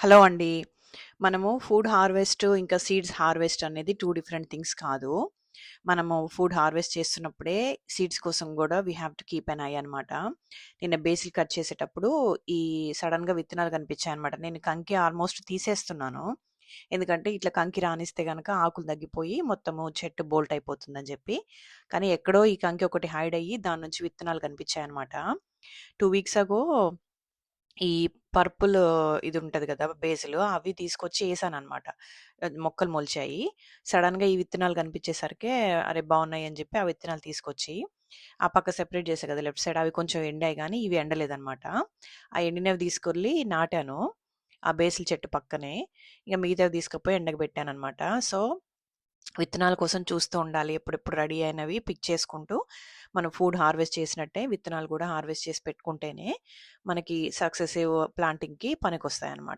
Hello అండి. మనము food harvest ఇంకా సీడ్స్ హార్వెస్ట్ అనేది టూ డిఫరెంట్ థింగ్స్ కాదు. మనము ఫుడ్ హార్వెస్ట్ చేస్తున్నప్పుడే సీడ్స్ కోసం కూడా we have to keep an eye అనమాట. నిన్న బేసిల్ కట్ చేసేటప్పుడు ఈ సడన్గా విత్తనాలు కనిపించాయి అనమాట నేను కంకి ఆల్మోస్ట్ తీసేస్తున్నాను. ఎందుకంటే ఇట్లా కంకి రానిస్తే కనుక ఆకులు తగ్గిపోయి మొత్తము చెట్టు బోల్ట్ అయిపోతుందని చెప్పి కానీ ఎక్కడో ఈ కంకి ఒకటి హైడ్ అయ్యి దాని నుంచి విత్తనాలు కనిపించాయి అనమాట టూ వీక్స్ అగో ఈ పర్పుల్ ఇది ఉంటది కదా బేసులు అవి తీసుకొచ్చి వేసాను అనమాట మొక్కలు మొలిచాయి. సడెన్‌గా ఈ విత్తనాలు కనిపించేసరికే అరే! బాగున్నాయి అని చెప్పి ఆ విత్తనాలు తీసుకొచ్చి ఆ పక్క సెపరేట్ చేశా కదా లెఫ్ట్ సైడ్ అవి కొంచెం ఎండాయి గానీ ఇవి ఎండలేదనమాట. ఆ ఎండినవి తీసుకెళ్ళి నాటాను. ఆ బేసిల్ చెట్టు పక్కనే. ఇక మిగతావి తీసుకుపోయి ఎండకు పెట్టానన్నమాట. సో, విత్తనాల కోసం చూస్తూ ఉండాలి. ఎప్పుడెప్పుడు రెడీ అయినవి పిక్ చేసుకుంటూ మనం ఫుడ్ హార్వెస్ట్ చేసినట్టే విత్తనాలు కూడా హార్వెస్ట్ చేసి పెట్టుకుంటేనే మనకి సక్సెసివ్ ప్లాంటింగ్‌కి పనికొస్తాయన్నమాట.